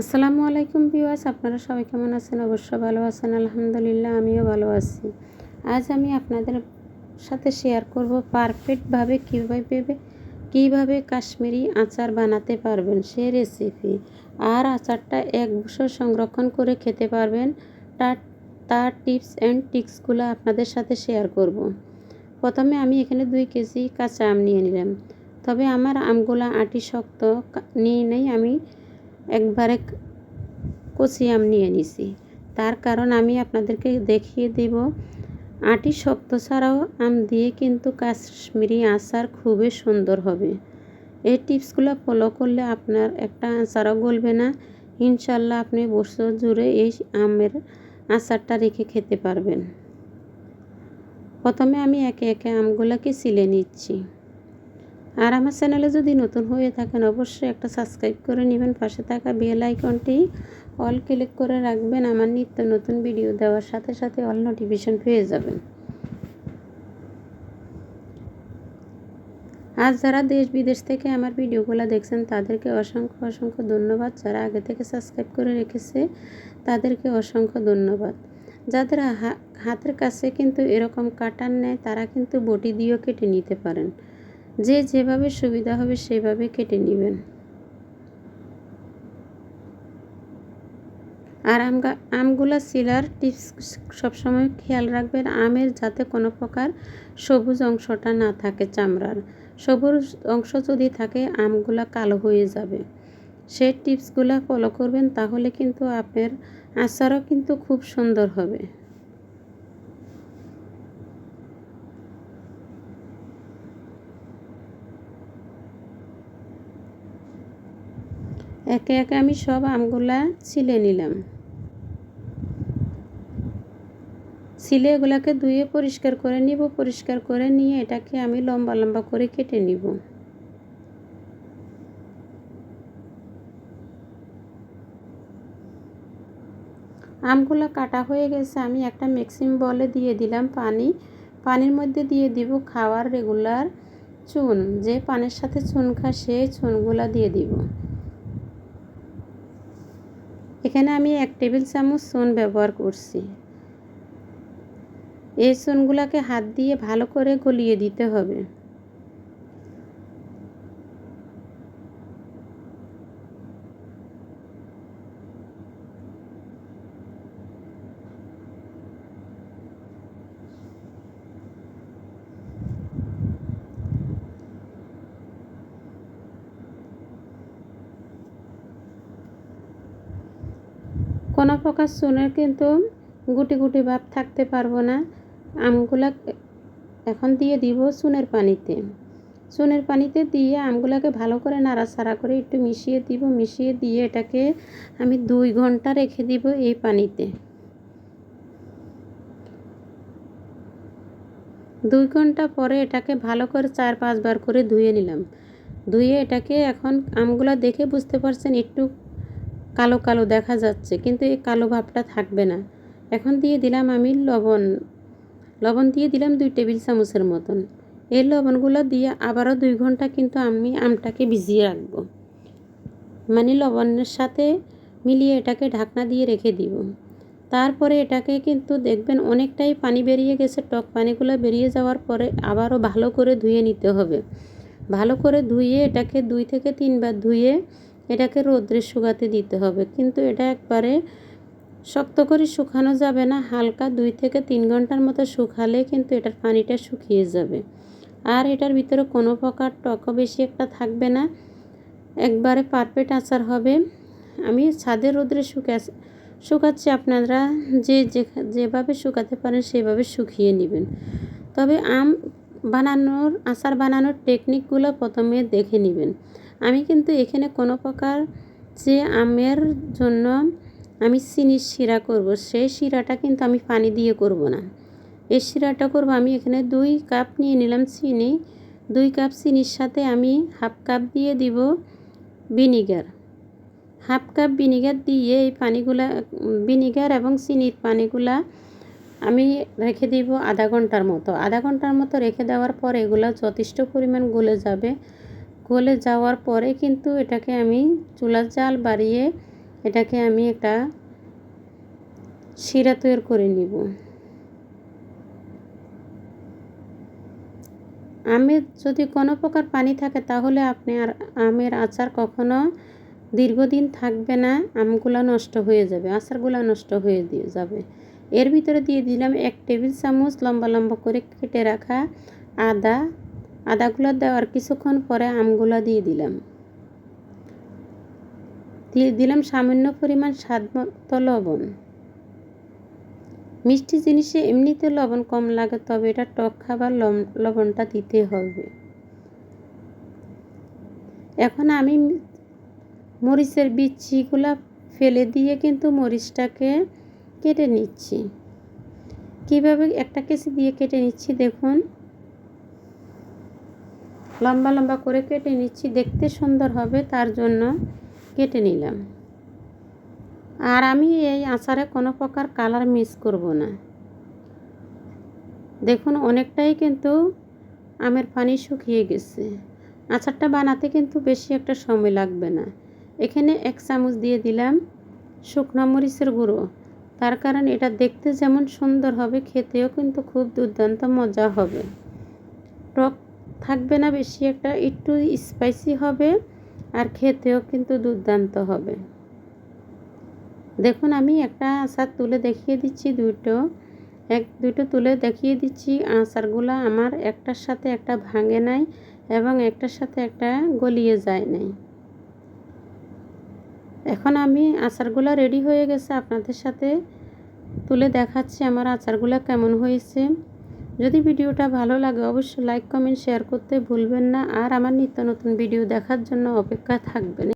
আসসালামু আলাইকুম ভিউয়ার্স, আপনারা সবাই কেমন আছেন? অবশ্য ভালো আছেন, আলহামদুলিল্লাহ, আমিও ভালো আছি। আজ আমি আপনাদের সাথে শেয়ার করব পারফেক্টভাবে কীভাবে কীভাবে কাশ্মীরি আচার বানাতে পারবেন সে রেসিপি আর আচারটা এক বছর সংরক্ষণ করে খেতে পারবেন। তার তার টিপস অ্যান্ড ট্রিক্সগুলো আপনাদের সাথে শেয়ার করব। প্রথমে আমি এখানে দুই কেজি কাঁচা আম নিয়ে নিলাম। তবে আমার আমগুলো আটি শক্ত নিয়ে নেই, আমি একবারে কচি আম নিয়ে নিছি। তার কারণ আমি আপনাদেরকে দেখিয়ে দেব, আটি শক্ত ছাড়াও আম দিয়ে কিন্তু কাশ্মীরি আচার খুবই সুন্দর হবে। এই টিপসগুলো ফলো করলে আপনার একটা আচারও গলবে না। ইনশাল্লাহ আপনি বছর জুড়ে এই আমের আচারটা রেখে খেতে পারবেন। প্রথমে আমি একে একে আমগুলোকে সিলে নিচ্ছি। আর আমার চ্যানেলে যদি নতুন হয়ে থাকেন, অবশ্যই একটা সাবস্ক্রাইব করে নেবেন। পাশে থাকা বেল আইকনটি অল ক্লিক করে রাখবেন। আমার নিত্য নতুন ভিডিও দেওয়ার সাথে সাথে অল নোটিফিকেশন পেয়ে যাবেন। আজ যারা দেশ বিদেশ থেকে আমার ভিডিওগুলো দেখছেন, তাদেরকে অসংখ্য অসংখ্য ধন্যবাদ। যারা আগে থেকে সাবস্ক্রাইব করে রেখেছে, তাদেরকে অসংখ্য ধন্যবাদ। যাদের হাতের কাছে কিন্তু এরকম কাটার নেয় তারা কিন্তু বটি দিয়েও কেটে নিতে পারেন। যে যেভাবে সুবিধা হবে সেভাবে কেটে নেবেন। আর আম আমগুলা সিলার টিপস সবসময় খেয়াল রাখবেন, আমের যাতে কোনো প্রকার সবুজ অংশটা না থাকে চামড়ার। সবুজ অংশ যদি থাকে, আমগুলা কালো হয়ে যাবে। সেই টিপসগুলো ফলো করবেন, তাহলে কিন্তু আপনার আচারও কিন্তু খুব সুন্দর হবে। একে একে আমি সব আমগুলা ছিলে নিলাম। ছিলে এগুলাকে ধুয়ে পরিষ্কার করে নিব, পরিষ্কার করে নিয়ে এটাকে আমি লম্বা লম্বা করে কেটে নিব। আমগুলো কাটা হয়ে গেছে, আমি একটা মিক্সিং বলে দিয়ে দিলাম পানি। পানির মধ্যে দিয়ে দিব খাওয়ার রেগুলার চুন, যে পানির সাথে চুন খা সেই চুনগুলা দিয়ে দিব। এখানে আমি এক টেবিল চামচ সোন ব্যবহার করছি। এই সোনগুলোকে হাত দিয়ে ভালো করে গলিয়ে দিতে হবে। কোনো প্রকার চুনের কিন্তু গুটি গুটি ভাব থাকতে পারব না। আমগুলা এখন দিয়ে দিব চুনের পানিতে। চুনের পানিতে দিয়ে আমগুলাকে ভালো করে নাড়াচাড়া করে একটু মিশিয়ে দিব, মিশিয়ে দিয়ে এটাকে আমি দুই ঘণ্টা রেখে দিব এই পানিতে। দুই ঘণ্টা পরে এটাকে ভালো করে চার পাঁচবার করে ধুয়ে নিলাম। ধুয়ে এটাকে এখন আমগুলা দেখে বুঝতে পারছেন একটু কালো কালো দেখা যাচ্ছে, কিন্তু এই কালো ভাবটা থাকবে না। এখন দিয়ে দিলাম আমি লবণ লবণ দিয়ে দিলাম দুই টেবিল চামচের মতন। এই লবণগুলো দিয়ে আবারও দুই ঘণ্টা কিন্তু আমি আমটাকে ভিজিয়ে রাখব। মানে লবণের সাথে মিলিয়ে এটাকে ঢাকনা দিয়ে রেখে দিব। তারপরে এটাকে কিন্তু দেখবেন অনেকটাই পানি বেরিয়ে গেছে, টক পানিগুলো বেরিয়ে যাওয়ার পরে আবারও ভালো করে ধুয়ে নিতে হবে। ভালো করে ধুয়ে এটাকে দুই থেকে তিনবার ধুয়ে এটাকে রোদ্রে শুকাতে দিতে হবে। কিন্তু এটা একবারে শক্ত করে শুকানো যাবে না। হালকা দুই থেকে তিন ঘণ্টার মতো শুকালে কিন্তু এটার পানিটা শুকিয়ে যাবে। আর এটার ভিতরে কোনো প্রকার টকও বেশি একটা থাকবে না। একবারে পারফেক্ট আচার হবে। আমি ছাদের রোদ্রে শুকা, শুকাচ্ছি। আপনারা যে যেভাবে শুকাতে পারেন সেভাবে শুকিয়ে নেবেন। তবে আম বানানোর, আচার বানানোর টেকনিকগুলো প্রথমে দেখে নেবেন। আমি কিন্তু এখানে কোনো প্রকার যে আমের জন্য আমি চিনির শিরা করব, সেই শিরাটা কিন্তু আমি পানি দিয়ে করব না। এই শিরাটা করব, আমি এখানে দুই কাপ নিয়ে নিলাম চিনি, দুই কাপ চিনির সাথে আমি হাফ কাপ দিয়ে দিব ভিনিগার। হাফ কাপ ভিনিগার দিয়ে এই পানিগুলা, ভিনিগার এবং চিনির পানিগুলা আমি রেখে দিব আধা ঘণ্টার মতো। আধা ঘণ্টার মতো রেখে দেওয়ার পর এগুলো যথেষ্ট পরিমাণ গলে যাবে। গলে যাওয়ার পরে কিন্তু এটাকে আমি চুলার জাল বাড়িয়ে এটাকে আমি একটা শিরা তৈরি করে নিব। আমের যদি কোনো প্রকার পানি থাকে তাহলে আপনি আর আমের আচার কখনো দীর্ঘদিন থাকবে না, আমগুলো নষ্ট হয়ে যাবে, আচারগুলো নষ্ট হয়ে দিয়ে যাবে। এর ভিতরে দিয়ে দিলাম এক টেবিল চামচ লম্বা লম্বা করে কেটে রাখা আদা আদাগুলো দেওয়ার কিছুক্ষণ পরে আমগুলো দিয়ে দিলাম। দিয়ে দিলাম সামান্য পরিমাণ স্বাদ মতো লবণ। মিষ্টি জিনিসে এমনিতে লবণ কম লাগে, তবে এটা টক খাবার লবণটা দিতে হবে। এখন আমি মরিচের বিচিগুলো ফেলে দিয়ে কিন্তু মরিচটাকে কেটে নিচ্ছি। কীভাবে একটা কেসি দিয়ে কেটে নিচ্ছি দেখুন। লম্বা লম্বা করে কেটে নিচ্ছি, দেখতে সুন্দর হবে, তার জন্য কেটে নিলাম। আর আমি এই আচারে কোনো প্রকার কালার মিস করব না। দেখুন, অনেকটাই কিন্তু আমের পানি শুকিয়ে গেছে। আচারটা বানাতে কিন্তু বেশি একটা সময় লাগবে না। এখানে এক চামচ দিয়ে দিলাম শুকনো মরিচের গুঁড়ো। তার কারণ এটা দেখতে যেমন সুন্দর হবে, খেতেও কিন্তু খুব দুর্দান্ত মজা হবে। টক থাকবে না, বেশি একটা একটু স্পাইসি হবে আর খেতেও কিন্তু দুর্দান্ত হবে। দেখুন, আমি একটা আচার তুলে দেখিয়ে দিচ্ছি, দুটো। এক, দুটো তুলে দেখিয়ে দিচ্ছি, আচারগুলো আমার একটার সাথে একটা ভাঙে নাই এবং একটার সাথে একটা গলিয়ে যায় নাই। এখন আমি আচারগুলো রেডি হয়ে গেছে, আপনাদের সাথে তুলে দেখাচ্ছি আমার আচারগুলো কেমন হয়েছে। যদি ভিডিওটা ভালো লাগে, অবশ্যই লাইক কমেন্ট শেয়ার করতে ভুলবেন না। আর আমার নিত্য নতুন ভিডিও দেখার জন্য অপেক্ষা থাকবেন।